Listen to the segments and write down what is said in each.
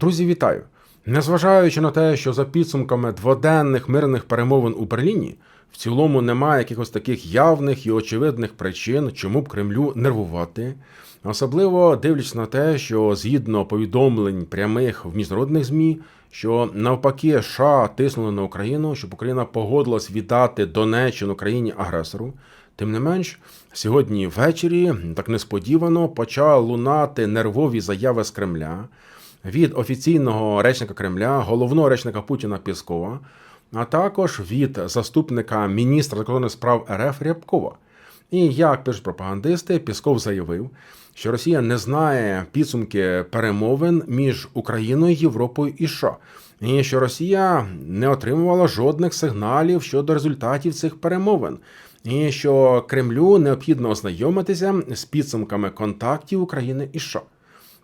Друзі, вітаю! Незважаючи на те, що за підсумками дводенних мирних перемовин у Берліні в цілому немає якихось таких явних і очевидних причин, чому б Кремлю нервувати, особливо дивлячись на те, що згідно повідомлень прямих в міжнародних ЗМІ, що навпаки США тиснули на Україну, щоб Україна погодилась віддати Донеччину країні агресору. Тим не менш, сьогодні ввечері так несподівано почали лунати нервові заяви з Кремля від офіційного речника Кремля, головного речника Путіна Пєскова, а також від заступника міністра закордонних справ РФ Рябкова. І як пишуть пропагандисти, Пісков заявив, що Росія не знає підсумки перемовин між Україною, Європою і США, і що Росія не отримувала жодних сигналів щодо результатів цих перемовин, і що Кремлю необхідно ознайомитися з підсумками контактів України і США.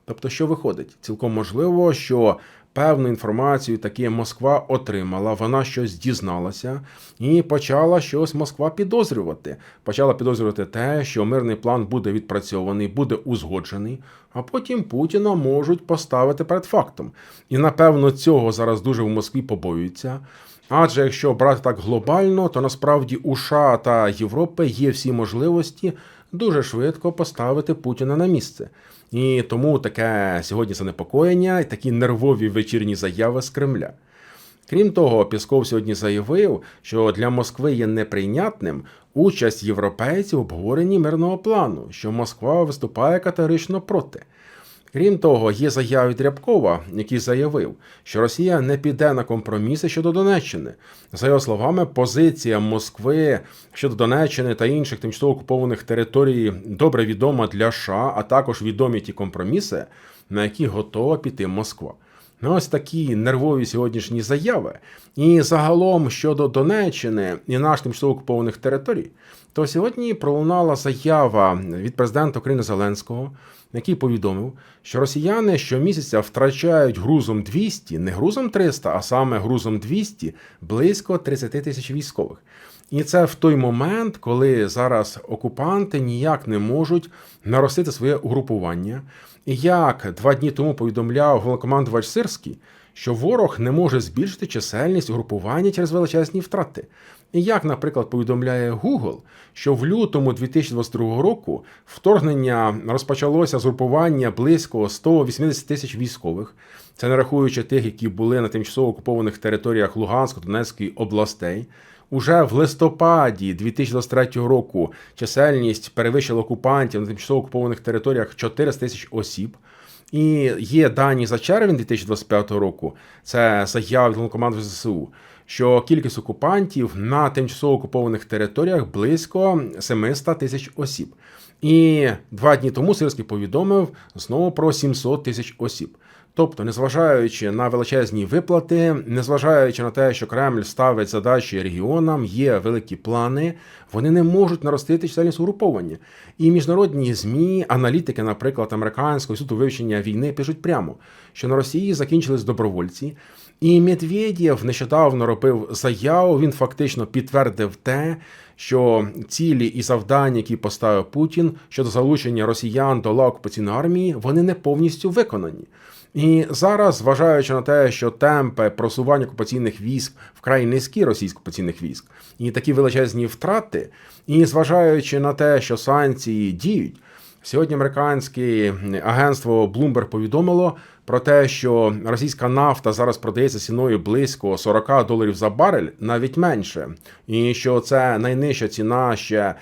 Тобто, що виходить? Цілком можливо, що певну інформацію таки Москва отримала, вона щось дізналася і почала щось Москва підозрювати. Почала підозрювати те, що мирний план буде відпрацьований, буде узгоджений, а потім Путіна можуть поставити перед фактом. І напевно цього зараз дуже в Москві побоюються. Адже якщо брати так глобально, то насправді у США та Європи є всі можливості дуже швидко поставити Путіна на місце. І тому таке сьогодні занепокоєння і такі нервові вечірні заяви з Кремля. Крім того, Пісков сьогодні заявив, що для Москви є неприйнятним участь європейців в обговоренні мирного плану, що Москва виступає категорично проти. Крім того, є заява від Рябкова, який заявив, що Росія не піде на компроміси щодо Донеччини. За його словами, позиція Москви щодо Донеччини та інших тимчасово окупованих територій добре відома для США, а також відомі ті компроміси, на які готова піти Москва. Ну, ось такі нервові сьогоднішні заяви. І загалом щодо Донеччини і наших тимчасово окупованих територій, то сьогодні пролунала заява від президента України Зеленського, який повідомив, що росіяни щомісяця втрачають грузом 200, не грузом 300, а саме грузом 200, близько 30 тисяч військових. І це в той момент, коли зараз окупанти ніяк не можуть наростити своє угрупування. І як два дні тому повідомляв головнокомандувач Сирський, що ворог не може збільшити чисельність угрупування через величезні втрати. І як, наприклад, повідомляє Google, що в лютому 2022 року вторгнення розпочалося з групування близько 180 тисяч військових, це не рахуючи тих, які були на тимчасово окупованих територіях Луганської Донецької областей. Уже в листопаді 2023 року чисельність перевищила окупантів на тимчасово окупованих територіях 400 тисяч осіб. І є дані за червень 2025 року. Це заява від ЗСУ, що кількість окупантів на тимчасово окупованих територіях близько 700 тисяч осіб. І два дні тому Сирський повідомив знову про 700 тисяч осіб. Тобто, незважаючи на величезні виплати, незважаючи на те, що Кремль ставить задачі регіонам, є великі плани, вони не можуть наростити чисельність угруповання. І міжнародні змі, аналітики, наприклад, американського суду вивчення війни, пишуть прямо, що на Росії закінчились добровольці. І Медведєв нещодавно робив заяву. Він фактично підтвердив те, що цілі і завдання, які поставив Путін щодо залучення росіян до лав окупаційної армії, вони не повністю виконані. І зараз, зважаючи на те, що темпи просування окупаційних військ вкрай низькі російсько окупаційних військ, і такі величезні втрати, і зважаючи на те, що санкції діють, сьогодні американське агентство Bloomberg повідомило про те, що російська нафта зараз продається ціною близько 40 доларів за барель, навіть менше, і що це найнижча ціна ще.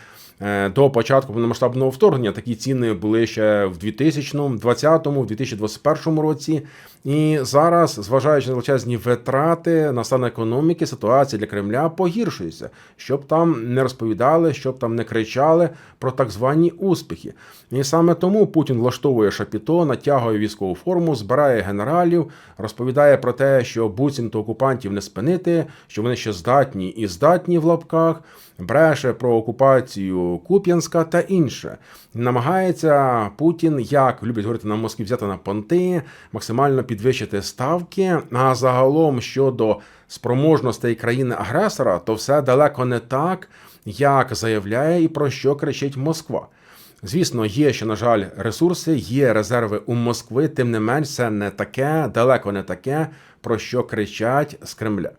Е, до початку повномасштабного вторгнення такі ціни були ще в 2020, в 2021 році. І зараз, зважаючи на величезні витрати на стан економіки, ситуація для Кремля погіршується, щоб там не розповідали, щоб там не кричали про так звані успіхи. І саме тому Путін влаштовує шапіто, натягує військову форму, збирає генералів, розповідає про те, що буцімто окупантів не спинити, що вони ще здатні і здатні в лапках, бреше про окупацію Куп'янська та інше. Намагається Путін, як люблять говорити на Москві, взяти на понти, максимально підвищити ставки. А загалом щодо спроможностей країни-агресора, то все далеко не так, як заявляє і про що кричить Москва. Звісно, є ще, на жаль, ресурси, є резерви у Москви, тим не менш, це не таке, далеко не таке, про що кричать з Кремля.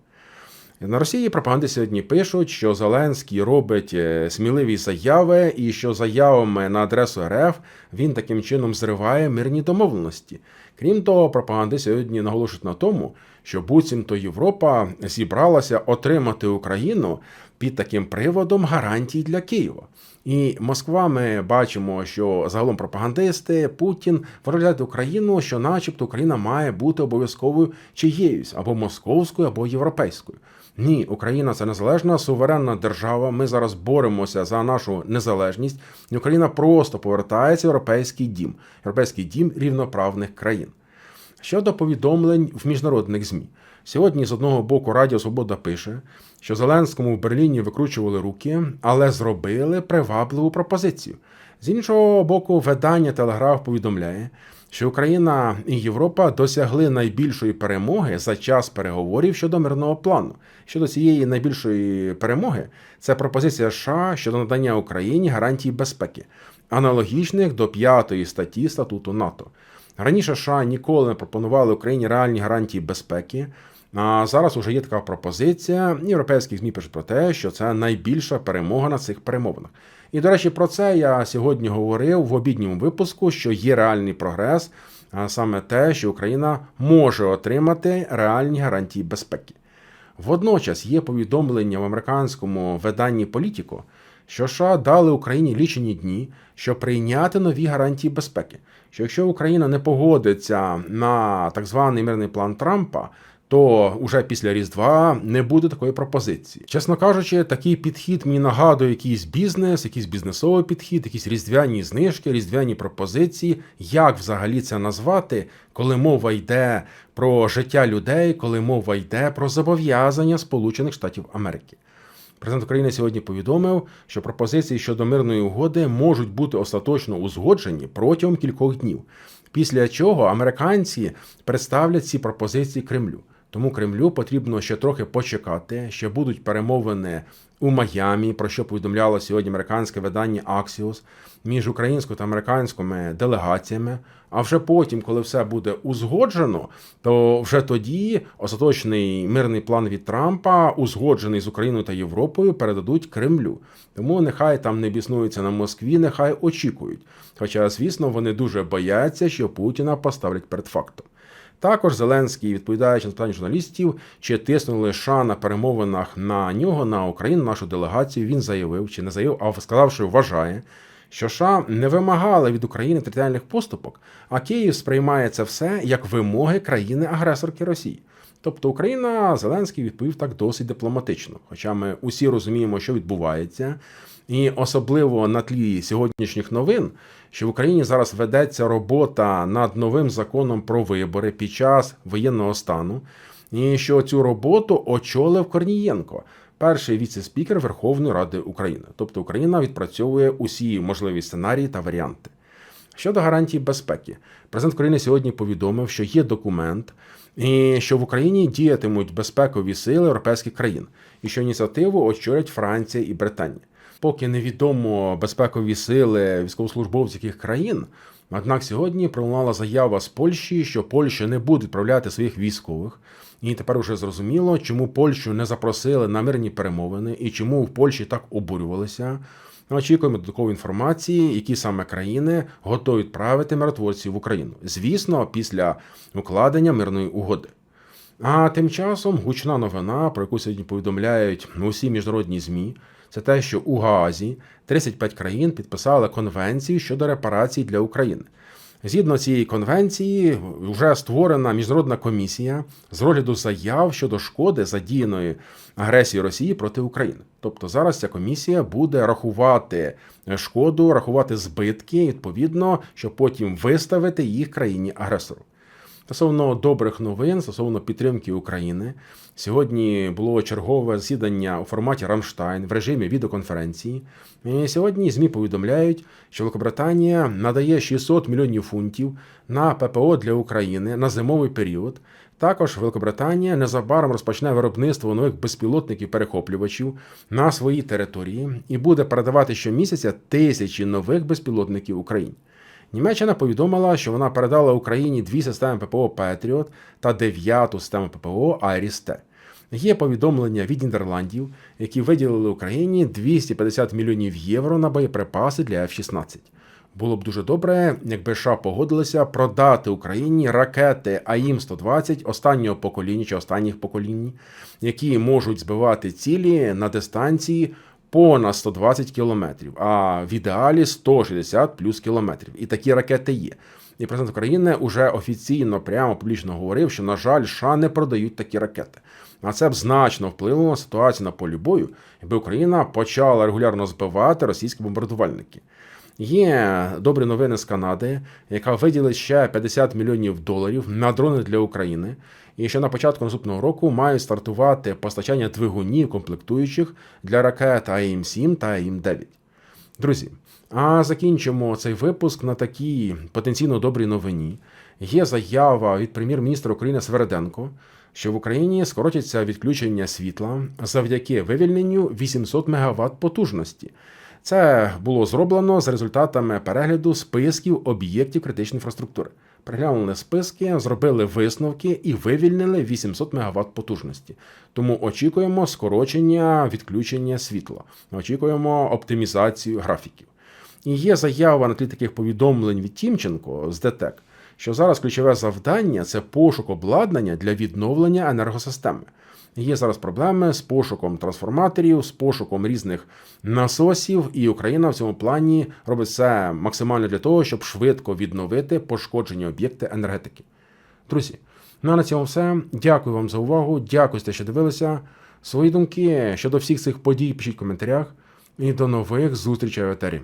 На Росії пропаганди сьогодні пишуть, що Зеленський робить е, сміливі заяви, і що заявами на адресу РФ він таким чином зриває мирні домовленості. Крім того, пропаганди сьогодні наголошують на тому, що буцімто Європа зібралася отримати Україну під таким приводом гарантій для Києва. І Москва, ми бачимо, що загалом пропагандисти Путін виробляють Україну, що, начебто, Україна має бути обов'язковою чиєюсь або московською, або європейською. Ні, Україна це незалежна суверенна держава. Ми зараз боремося за нашу незалежність, і Україна просто повертається в європейський дім, європейський дім рівноправних країн. Щодо повідомлень в міжнародних ЗМІ. Сьогодні, з одного боку, Радіо Свобода пише, що Зеленському в Берліні викручували руки, але зробили привабливу пропозицію. З іншого боку, видання Телеграф повідомляє, що Україна і Європа досягли найбільшої перемоги за час переговорів щодо мирного плану. Щодо цієї найбільшої перемоги, це пропозиція США щодо надання Україні гарантій безпеки, аналогічних до п'ятої статті статуту НАТО. Раніше США ніколи не пропонували Україні реальні гарантії безпеки. А зараз уже є така пропозиція. Європейські ЗМІ пишуть про те, що це найбільша перемога на цих перемовинах. І, до речі, про це я сьогодні говорив в обідньому випуску, що є реальний прогрес, а саме те, що Україна може отримати реальні гарантії безпеки. Водночас є повідомлення в американському виданні Політіко, що США дали Україні лічені дні, щоб прийняти нові гарантії безпеки. Що якщо Україна не погодиться на так званий мирний план Трампа, то уже після Різдва не буде такої пропозиції. Чесно кажучи, такий підхід мені нагадує якийсь бізнес, якийсь бізнесовий підхід, якісь різдвяні знижки, різдвяні пропозиції. Як взагалі це назвати, коли мова йде про життя людей, коли мова йде про зобов'язання Сполучених Штатів Америки? Президент України сьогодні повідомив, що пропозиції щодо мирної угоди можуть бути остаточно узгоджені протягом кількох днів, після чого американці представлять ці пропозиції Кремлю. Тому Кремлю потрібно ще трохи почекати. Ще будуть перемовини у Майамі, про що повідомляло сьогодні американське видання Axios, між українською та американськими делегаціями. А вже потім, коли все буде узгоджено, то вже тоді остаточний мирний план від Трампа, узгоджений з Україною та Європою, передадуть Кремлю. Тому нехай там не біснуються на Москві, нехай очікують. Хоча, звісно, вони дуже бояться, що Путіна поставлять перед фактом. Також Зеленський, відповідаючи на питання журналістів, чи тиснули США на перемовинах на нього, на Україну, нашу делегацію, він заявив чи не заявив, а сказав, що вважає, що США не вимагали від України територіальних поступок, а Київ сприймає це все як вимоги країни-агресорки Росії. Тобто Україна Зеленський відповів так досить дипломатично. Хоча ми усі розуміємо, що відбувається, і особливо на тлі сьогоднішніх новин, що в Україні зараз ведеться робота над новим законом про вибори під час воєнного стану, і що цю роботу очолив Корнієнко, перший віце-спікер Верховної Ради України. Тобто Україна відпрацьовує усі можливі сценарії та варіанти. Щодо гарантій безпеки, президент України сьогодні повідомив, що є документ, і що в Україні діятимуть безпекові сили європейських країн, і що ініціативу очолять Франція і Британія. Поки невідомо безпекові сили військовослужбовців яких країн. Однак сьогодні пролунала заява з Польщі, що Польща не буде відправляти своїх військових. І тепер уже зрозуміло, чому Польщу не запросили на мирні перемовини і чому в Польщі так обурювалися. Очікуємо додаткової інформації, які саме країни готові відправити миротворців в Україну. Звісно, після укладення мирної угоди. А тим часом гучна новина, про яку сьогодні повідомляють усі міжнародні ЗМІ, це те, що у Гаазі 35 країн підписали конвенцію щодо репарацій для України. Згідно цієї конвенції, вже створена міжнародна комісія з розгляду заяв щодо шкоди задіяної агресії Росії проти України. Тобто зараз ця комісія буде рахувати шкоду, рахувати збитки, відповідно, щоб потім виставити їх країні агресору. Стосовно добрих новин, стосовно підтримки України, сьогодні було чергове засідання у форматі Рамштайн в режимі відеоконференції. І сьогодні ЗМІ повідомляють, що Великобританія надає 600 мільйонів фунтів на ППО для України на зимовий період. Також Великобританія незабаром розпочне виробництво нових безпілотників перехоплювачів на своїй території і буде передавати щомісяця тисячі нових безпілотників Україні. Німеччина повідомила, що вона передала Україні дві системи ППО Петріот та дев'яту систему ППО Айріс-Т. Є повідомлення від Нідерландів, які виділили Україні 250 мільйонів євро на боєприпаси для F-16. Було б дуже добре, якби США погодилися продати Україні ракети АІМ-120 останнього покоління чи останніх поколінь, які можуть збивати цілі на дистанції понад 120 кілометрів, а в ідеалі 160 плюс кілометрів. І такі ракети є. І президент України вже офіційно прямо публічно говорив, що, на жаль, США не продають такі ракети. А це б значно вплинуло на ситуацію на полі бою, якби Україна почала регулярно збивати російські бомбардувальники. Є добрі новини з Канади, яка виділить ще 50 мільйонів доларів на дрони для України. І що на початку наступного року мають стартувати постачання двигунів комплектуючих для ракет АІМ-7 та АІМ-9. Друзі, а закінчимо цей випуск на такій потенційно добрій новині. Є заява від прем'єр-міністра України Свереденко, що в Україні скоротяться відключення світла завдяки вивільненню 800 МВт потужності. Це було зроблено за результатами перегляду списків об'єктів критичної інфраструктури. Переглянули списки, зробили висновки і вивільнили 800 МВт потужності. Тому очікуємо скорочення відключення світла. Очікуємо оптимізацію графіків. І є заява на тлі таких повідомлень від Тімченко з ДТЕК, що зараз ключове завдання це пошук обладнання для відновлення енергосистеми. Є зараз проблеми з пошуком трансформаторів, з пошуком різних насосів, і Україна в цьому плані робить все максимально для того, щоб швидко відновити пошкоджені об'єкти енергетики. Друзі, ну а на цьому все. Дякую вам за увагу. Дякую, за що дивилися. Свої думки щодо всіх цих подій пишіть в коментарях. І до нових зустрічей в етері.